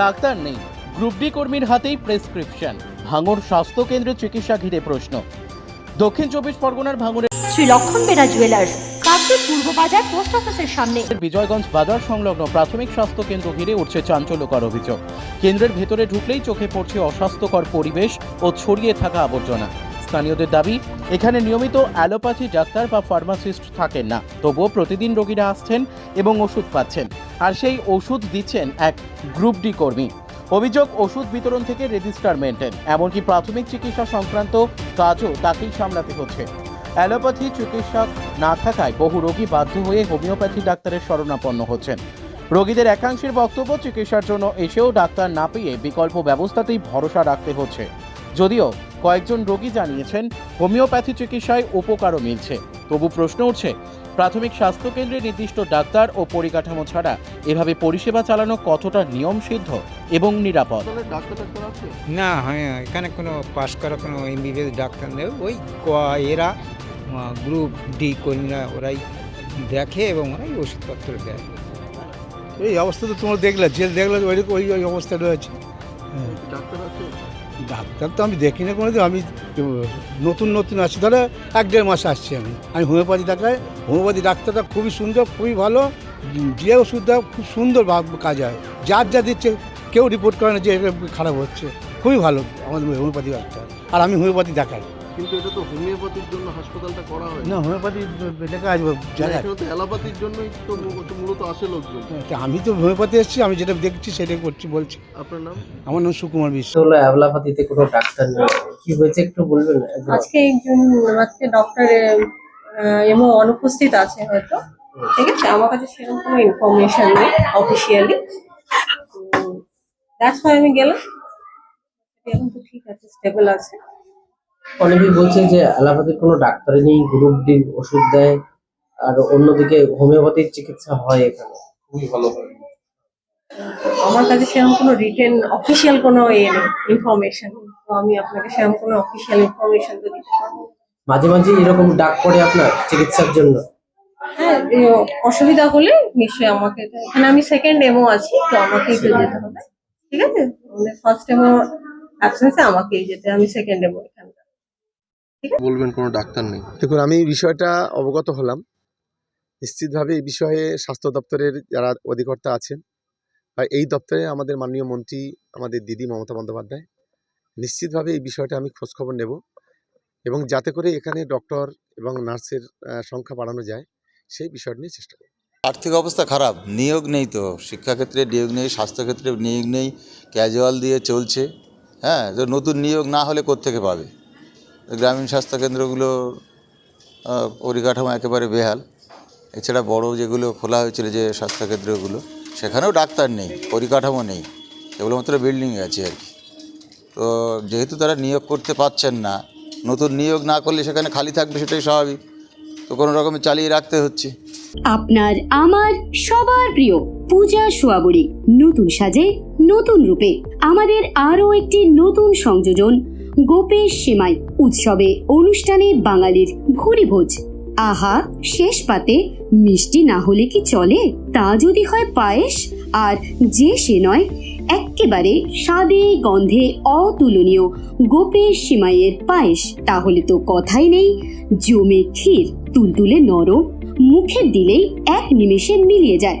Doctor নেই। Group D কর্মীর হাতেই প্রেসক্রিপশন। ভাঙড় স্বাস্থ্য কেন্দ্রে চিকিৎসা ঘিরে প্রশ্ন। দক্ষিণ চব্বিশ পরগনার ভাঙড়ের শ্রী লক্ষণ বেড়া জুয়েলার্স কাকদ্বীপ পূর্ব বাজার পোস্ট অফিসের সামনে। বিজয়গঞ্জ বাজার সংলগ্ন প্রাথমিক স্বাস্থ্য কেন্দ্র ঘিরে উঠছে চাঞ্চল্যকর অভিযোগ। কেন্দ্রের ভেতরে ঢুকলেই চোখে পড়ছে অস্বাস্থ্যকর পরিবেশ ও ছড়িয়ে থাকা আবর্জনা। স্থানীয়দের দাবি, এখানে নিয়মিত অ্যালোপ্যাথি ডাক্তার বা ফার্মাসিস্ট থাকেন না। তবুও প্রতিদিন রোগীরা আসছেন এবং ওষুধ পাচ্ছেন। আর সেই ওষুধ দিচ্ছেন এক গ্রুপ ডি কর্মী। অভিযোগ, ওষুধ বিতরণ থেকে রেজিস্টার মেনটেন। এমনকি প্রাথমিক চিকিৎসা সংক্রান্ত কাজও তাকেই সামলাতে হচ্ছে। অ্যালোপ্যাথি চিকিৎসক না থাকায় বহু রোগী বাধ্য হয়ে হোমিওপ্যাথি ডাক্তারের শরণাপন্ন হচ্ছেন। রোগীদের একাংশের বক্তব্য, চিকিৎসার জন্য এসেও ডাক্তার না পেয়ে বিকল্প ব্যবস্থাতেই ভরসা রাখতে হচ্ছে। যদিও কয়েকজন রোগী জানিয়েছেন হোমিওপ্যাথি চিকিৎসায় উপকারও মিলছে। তবু প্রশ্ন উঠছে প্রাথমিক স্বাস্থ্য কেন্দ্রে নির্দিষ্ট ডাক্তার ও পরিকাঠামো ছাড়া এভাবে পরিষেবা চালানো কতটা নিয়ম সিদ্ধ এবং নিরাপদ? না হ্যাঁ এখানে কোনো পাশ করা কোনো এমবিবিএস ডাক্তার নেই। ওই এরা গ্রুপ ডি কর্মীরা ওরাই দেখে এবং ওরাই ওষুধপত্র দেয়। এই অবস্থা তো তোমরা দেখলে যে দেখলে ওই ওই ওই অবস্থা রয়েছে। ডাক্তার তো আমি দেখি না কোনোদিন। আমি নতুন নতুন আছি। ধরো এক দেড় মাস আসছি আমি। আমি হোমিওপ্যাথি ডাক্তার হোমিওপ্যাথি ডাক্তারটা খুবই সুন্দর, খুবই ভালো। যে ওষুধটা খুব সুন্দর কাজ হয়। যার যা দিচ্ছে, কেউ রিপোর্ট করে না যে খারাপ হচ্ছে। খুবই ভালো আমাদের হোমিওপ্যাথি ডাক্তার। আর আমি হোমিওপ্যাথি দেখাই। কিন্তু এটা তো হোমিওপ্যাথির জন্য হাসপাতালটা করা হয় না হোমিওপ্যাথি আছে জায়গায়। এখানে তো অ্যালোপ্যাথির জন্যই তো মূ- মূলত আসে লোকজন। আমি তো হোমিওপ্যাথি এসেছি আমি যেটা দেখছি সেটাই করছি বলছি। আপনার নাম? আমার নাম সুকুমার বিশ্বাস। হলো অ্যাভলাপাতিতে কোনো ডাক্তার নেই। কি হয়েছে একটু বলবেন? আজকে একজন আজকে ডক্টর এমও অনুপস্থিত আছে হয়তো। ঠিক আছে? আমার কাছে সেরকম কোনো ইনফরমেশন নেই অফিসিয়ালি দ্যাটস ওয়াই আমি গেলাম। এখন তো ঠিক আছে স্টেবল আছে। অনেকেই বলছে যে অ্যালোপ্যাথির কোনো ডাক্তার নেই গ্রুপ ডি ওষুধ দেয় আর অন্যদিকে হোমিওপ্যাথিক চিকিৎসা হয় এখানে। খুবই ভালো আমার কাছে সেরকম কোনো রিটেন অফিসিয়াল কোনো ইয়ে নেই ইনফরমেশন তো আমি আপনাকে সেরকম কোনো অফিসিয়াল ইনফরমেশন তো দিতে পারব মাঝে মাঝে এরকম ডাক পড়ে আপনার চিকিৎসার জন্য। হ্যাঁ অসুবিধা হলে নিশ্চয়ই আমাকে এখানে আমি সেকেন্ড এমও আছি তো আমাকেই তো যেতে হবে। ঠিক আছে? আমাদের ফার্স্ট এমও অ্যাবসেন্সে আমাকেই যেতে আমি সেকেন্ড এমও এখানকার। বলবেন কোনো ডাক্তার নেই। দেখুন আমি এই বিষয়টা অবগত হলাম। নিশ্চিতভাবে এই বিষয়ে স্বাস্থ্য দপ্তরের যারা অধিকর্তা আছেন বা এই দপ্তরে আমাদের মাননীয় মন্ত্রী আমাদের দিদি মমতা বন্দ্যোপাধ্যায় নিশ্চিতভাবে এই বিষয়টা আমি খোঁজখবর নেব এবং যাতে করে এখানে ডক্টর এবং নার্সের সংখ্যা বাড়ানো যায় সেই বিষয়টা নিয়ে চেষ্টা করব। আর্থিক অবস্থা খারাপ নিয়োগ নেই তো। শিক্ষাক্ষেত্রে নিয়োগ নেই স্বাস্থ্যক্ষেত্রে নিয়োগ নেই ক্যাজুয়াল দিয়ে চলছে হ্যাঁ? তো নতুন নিয়োগ না হলে কোত্থেকে পাবে? গ্রামীণ স্বাস্থ্যকেন্দ্রগুলো পরিকাঠামো একেবারে বেহাল। এছাড়া বড় যেগুলো খোলা হয়েছিল যে স্বাস্থ্যকেন্দ্রগুলো সেখানেও ডাক্তার নেই, পরিকাঠামো নেই। কেবলমাত্র বিল্ডিং আছে আর কি। তো যেহেতু তারা নিয়োগ করতে পারছেন না, নতুন নিয়োগ না করলে সেখানে খালি থাকবে সেটাই স্বাভাবিক। তো কোনো রকমে চালিয়ে রাখতে হচ্ছে। আপনার, আমার, সবার প্রিয় পূজা সোয়াবড়ি নতুন সাজে, নতুন রূপে। আমাদের আরও একটি নতুন সংযোজন গোপেশ সেমাই উৎসবে অনুষ্ঠানে বাঙালির ভুরি ভোজ। আহা, শেষ পাতে মিষ্টি না হলে কি চলে? তা যদি হয় পায়েস, আর যে সে নয়, এক্কেবারে স্বাদে গন্ধে অতুলনীয় গোপের সেমাইয়ের পায়েস। তাহলে তো কথাই নেই, জমে ক্ষীর তুলতুলে নরম, মুখে দিলেই এক নিমেষে মিলিয়ে যায়।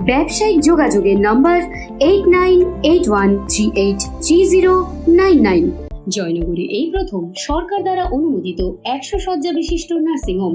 ব্যবসায়িক যোগাযোগের number eight nine eight one three eight three zero nine nine জয়নগরে এই প্রথম সরকার দ্বারা অনুমোদিত একশো শয্যা বিশিষ্ট নার্সিংহোম